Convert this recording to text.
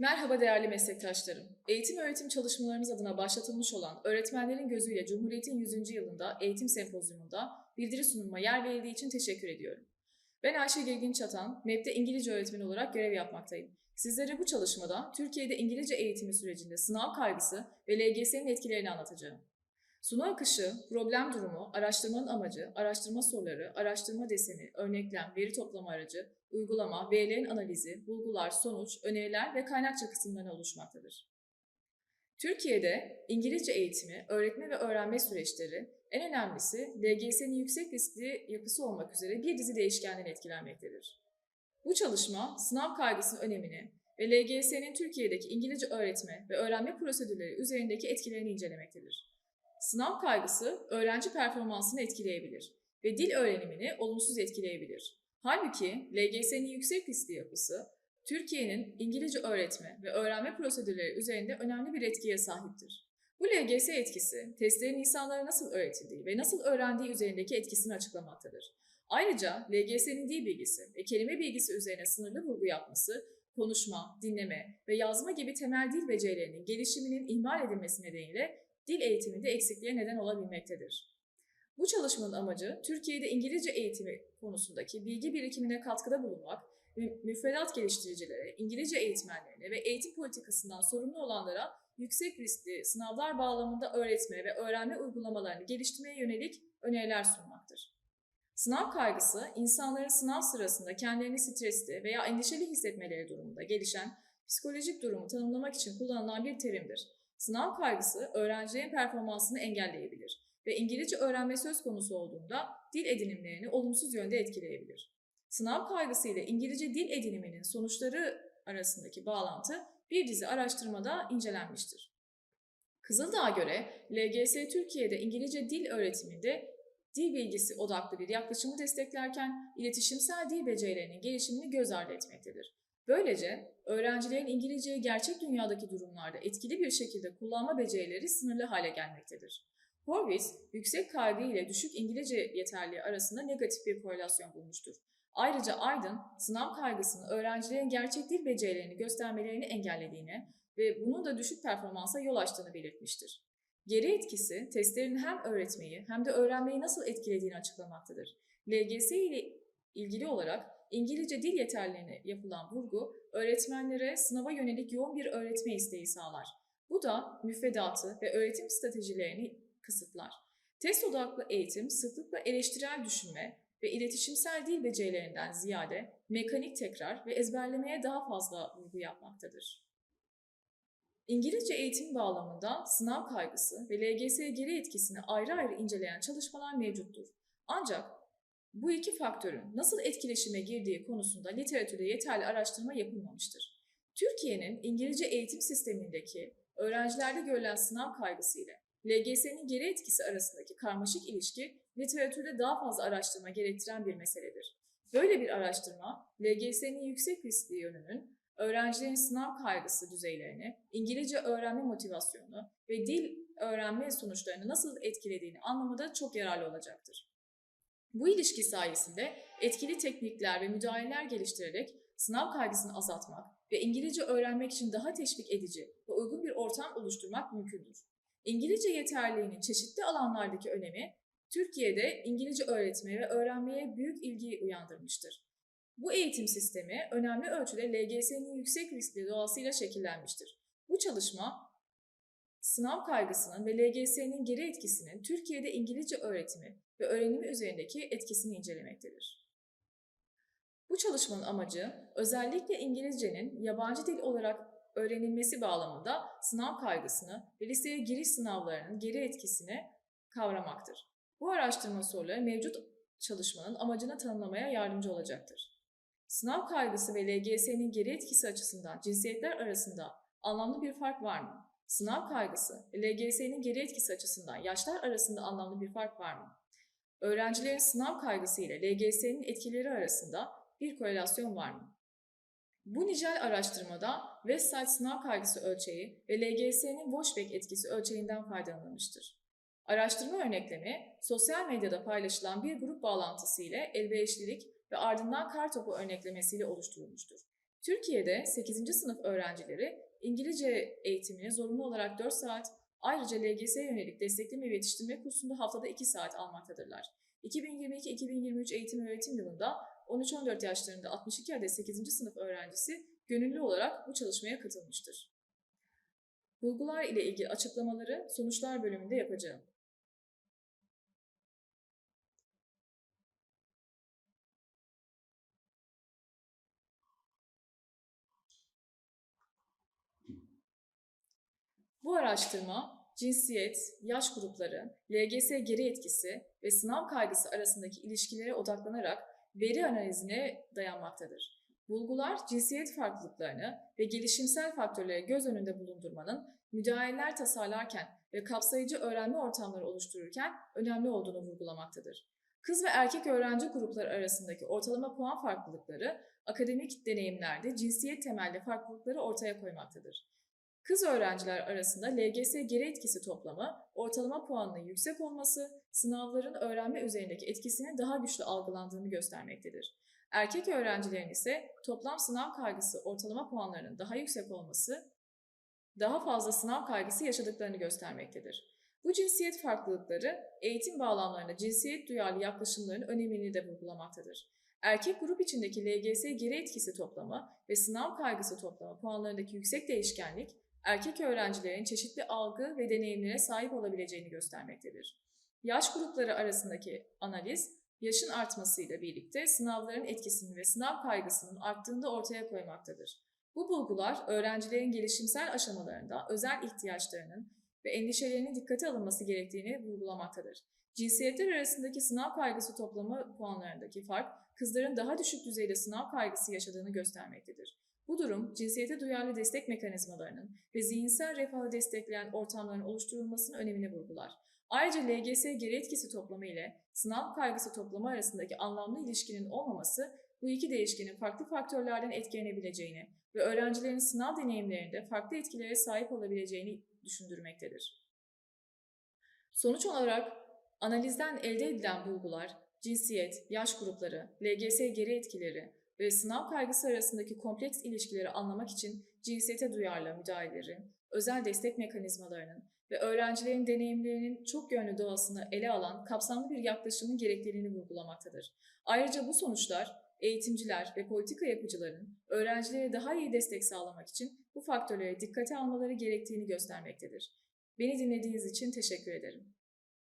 Merhaba değerli meslektaşlarım. Eğitim öğretim çalışmalarımız adına başlatılmış olan Öğretmenlerin Gözüyle Cumhuriyet'in 100. yılında eğitim sempozyumunda bildiri sunulma yer verildiği için teşekkür ediyorum. Ben Ayşe Gelgin Çatan, MEB'de İngilizce öğretmeni olarak görev yapmaktayım. Sizlere bu çalışmada Türkiye'de İngilizce eğitimi sürecinde sınav kaygısı ve LGS'nin etkilerini anlatacağım. Sunu akışı, problem durumu, araştırmanın amacı, araştırma soruları, araştırma deseni, örneklem, veri toplama aracı, uygulama, verilerin analizi, bulgular, sonuç, öneriler ve kaynakça kısımlarına oluşmaktadır. Türkiye'de İngilizce eğitimi, öğretme ve öğrenme süreçleri, en önemlisi LGS'nin yüksek riskli yapısı olmak üzere bir dizi değişkenden etkilenmektedir. Bu çalışma sınav kaygısının önemini ve LGS'nin Türkiye'deki İngilizce öğretme ve öğrenme prosedürleri üzerindeki etkilerini incelemektedir. Sınav kaygısı öğrenci performansını etkileyebilir ve dil öğrenimini olumsuz etkileyebilir. Halbuki LGS'nin yüksek riskli yapısı, Türkiye'nin İngilizce öğretme ve öğrenme prosedürleri üzerinde önemli bir etkiye sahiptir. Bu LGS etkisi, testlerin insanlara nasıl öğretildiği ve nasıl öğrendiği üzerindeki etkisini açıklamaktadır. Ayrıca LGS'nin dil bilgisi ve kelime bilgisi üzerine sınırlı vurgu yapması, konuşma, dinleme ve yazma gibi temel dil becerilerinin gelişiminin ihmal edilmesi nedeniyle dil eğitiminde eksikliğe neden olabilmektedir. Bu çalışmanın amacı Türkiye'de İngilizce eğitimi konusundaki bilgi birikimine katkıda bulunmak ve müfredat geliştiricilere, İngilizce eğitmenlerine ve eğitim politikasından sorumlu olanlara yüksek riskli sınavlar bağlamında öğretme ve öğrenme uygulamalarını geliştirmeye yönelik öneriler sunmaktır. Sınav kaygısı, insanların sınav sırasında kendilerini stresli veya endişeli hissetmeleri durumunda gelişen psikolojik durumu tanımlamak için kullanılan bir terimdir. Sınav kaygısı öğrencilerin performansını engelleyebilir ve İngilizce öğrenme söz konusu olduğunda dil edinimlerini olumsuz yönde etkileyebilir. Sınav kaygısı ile İngilizce dil ediniminin sonuçları arasındaki bağlantı bir dizi araştırmada incelenmiştir. Kızıldağ'a göre LGS Türkiye'de İngilizce dil öğretiminde dil bilgisi odaklı bir yaklaşımı desteklerken iletişimsel dil becerilerinin gelişimini göz ardı etmektedir. Böylece öğrencilerin İngilizceyi gerçek dünyadaki durumlarda etkili bir şekilde kullanma becerileri sınırlı hale gelmektedir. Horvitz, yüksek kaygı ile düşük İngilizce yeterliği arasında negatif bir korelasyon bulmuştur. Ayrıca Aydın, sınav kaygısının öğrencilerin gerçek dil becerilerini göstermelerini engellediğini ve bunun da düşük performansa yol açtığını belirtmiştir. Geri etkisi, testlerin hem öğretmeyi hem de öğrenmeyi nasıl etkilediğini açıklamaktadır. LGS ile ilgili olarak İngilizce dil yeterliğine yapılan vurgu, öğretmenlere sınava yönelik yoğun bir öğretme isteği sağlar. Bu da müfredatı ve öğretim stratejilerini kısıtlar. Test odaklı eğitim sıklıkla eleştirel düşünme ve iletişimsel dil becerilerinden ziyade mekanik tekrar ve ezberlemeye daha fazla vurgu yapmaktadır. İngilizce eğitim bağlamında sınav kaygısı ve LGS geri etkisini ayrı ayrı inceleyen çalışmalar mevcuttur. Ancak bu iki faktörün nasıl etkileşime girdiği konusunda literatürde yeterli araştırma yapılmamıştır. Türkiye'nin İngilizce eğitim sistemindeki öğrencilerde görülen sınav kaygısı ile LGS'nin geri etkisi arasındaki karmaşık ilişki literatürde daha fazla araştırma gerektiren bir meseledir. Böyle bir araştırma, LGS'nin yüksek riskli yönünün öğrencilerin sınav kaygısı düzeylerini, İngilizce öğrenme motivasyonu ve dil öğrenme sonuçlarını nasıl etkilediğini anlamada çok yararlı olacaktır. Bu ilişki sayesinde etkili teknikler ve müdahaleler geliştirerek sınav kaygısını azaltmak ve İngilizce öğrenmek için daha teşvik edici ve uygun bir ortam oluşturmak mümkündür. İngilizce yeterliğinin çeşitli alanlardaki önemi Türkiye'de İngilizce öğretmeye ve öğrenmeye büyük ilgi uyandırmıştır. Bu eğitim sistemi önemli ölçüde LGS'nin yüksek riskli doğasıyla şekillenmiştir. Bu çalışma sınav kaygısının ve LGS'nin geri etkisinin Türkiye'de İngilizce öğretimi ve öğrenimi üzerindeki etkisini incelemektedir. Bu çalışmanın amacı özellikle İngilizcenin yabancı dil olarak öğrenilmesi bağlamında sınav kaygısını ve liseye giriş sınavlarının geri etkisini kavramaktır. Bu araştırma soruları mevcut çalışmanın amacını tanımlamaya yardımcı olacaktır. Sınav kaygısı ve LGS'nin geri etkisi açısından cinsiyetler arasında anlamlı bir fark var mı? Sınav kaygısı ve LGS'nin geri etkisi açısından yaşlar arasında anlamlı bir fark var mı? Öğrencilerin sınav kaygısı ile LGS'nin etkileri arasında bir korelasyon var mı? Bu nicel araştırmada Westside sınav kaygısı ölçeği ve LGS'nin Washback etkisi ölçeğinden faydalanılmıştır. Araştırma örneklemi, sosyal medyada paylaşılan bir grup bağlantısı ile elverişlilik ve ardından kartopu örneklemesiyle oluşturulmuştur. Türkiye'de 8. sınıf öğrencileri İngilizce eğitimini zorunlu olarak 4 saat, ayrıca LGS'ye yönelik destekleme ve yetiştirme kursunda haftada 2 saat almaktadırlar. 2022-2023 eğitim öğretim yılında 13-14 yaşlarında 62 adet 8. sınıf öğrencisi gönüllü olarak bu çalışmaya katılmıştır. Bulgular ile ilgili açıklamaları sonuçlar bölümünde yapacağım. Bu araştırma cinsiyet, yaş grupları, LGS geri etkisi ve sınav kaygısı arasındaki ilişkilere odaklanarak veri analizine dayanmaktadır. Bulgular cinsiyet farklılıklarını ve gelişimsel faktörleri göz önünde bulundurmanın müdahaleler tasarlarken ve kapsayıcı öğrenme ortamları oluştururken önemli olduğunu vurgulamaktadır. Kız ve erkek öğrenci grupları arasındaki ortalama puan farklılıkları akademik deneyimlerde cinsiyet temelli farklılıkları ortaya koymaktadır. Kız öğrenciler arasında LGS geri etkisi toplamı, ortalama puanının yüksek olması, sınavların öğrenme üzerindeki etkisinin daha güçlü algılandığını göstermektedir. Erkek öğrencilerin ise toplam sınav kaygısı ortalama puanlarının daha yüksek olması, daha fazla sınav kaygısı yaşadıklarını göstermektedir. Bu cinsiyet farklılıkları eğitim bağlamlarında cinsiyet duyarlı yaklaşımların önemini de vurgulamaktadır. Erkek grup içindeki LGS geri etkisi toplamı ve sınav kaygısı toplamı puanlarındaki yüksek değişkenlik, erkek öğrencilerin çeşitli algı ve deneyimlere sahip olabileceğini göstermektedir. Yaş grupları arasındaki analiz, yaşın artmasıyla birlikte sınavların etkisinin ve sınav kaygısının arttığını ortaya koymaktadır. Bu bulgular öğrencilerin gelişimsel aşamalarında özel ihtiyaçlarının ve endişelerinin dikkate alınması gerektiğini vurgulamaktadır. Cinsiyetler arasındaki sınav kaygısı toplamı puanlarındaki fark, kızların daha düşük düzeyde sınav kaygısı yaşadığını göstermektedir. Bu durum, cinsiyete duyarlı destek mekanizmalarının ve zihinsel refahı destekleyen ortamların oluşturulmasının önemini vurgular. Ayrıca LGS geri etkisi toplamı ile sınav kaygısı toplamı arasındaki anlamlı ilişkinin olmaması bu iki değişkenin farklı faktörlerden etkilenebileceğini ve öğrencilerin sınav deneyimlerinde farklı etkilere sahip olabileceğini düşündürmektedir. Sonuç olarak analizden elde edilen bulgular, cinsiyet, yaş grupları, LGS geri etkileri ve sınav kaygısı arasındaki kompleks ilişkileri anlamak için cinsiyete duyarlı müdahalelerin, özel destek mekanizmalarının ve öğrencilerin deneyimlerinin çok yönlü doğasını ele alan kapsamlı bir yaklaşımın gerekliliğini vurgulamaktadır. Ayrıca bu sonuçlar eğitimciler ve politika yapıcıların öğrencilere daha iyi destek sağlamak için bu faktörlere dikkate almaları gerektiğini göstermektedir. Beni dinlediğiniz için teşekkür ederim.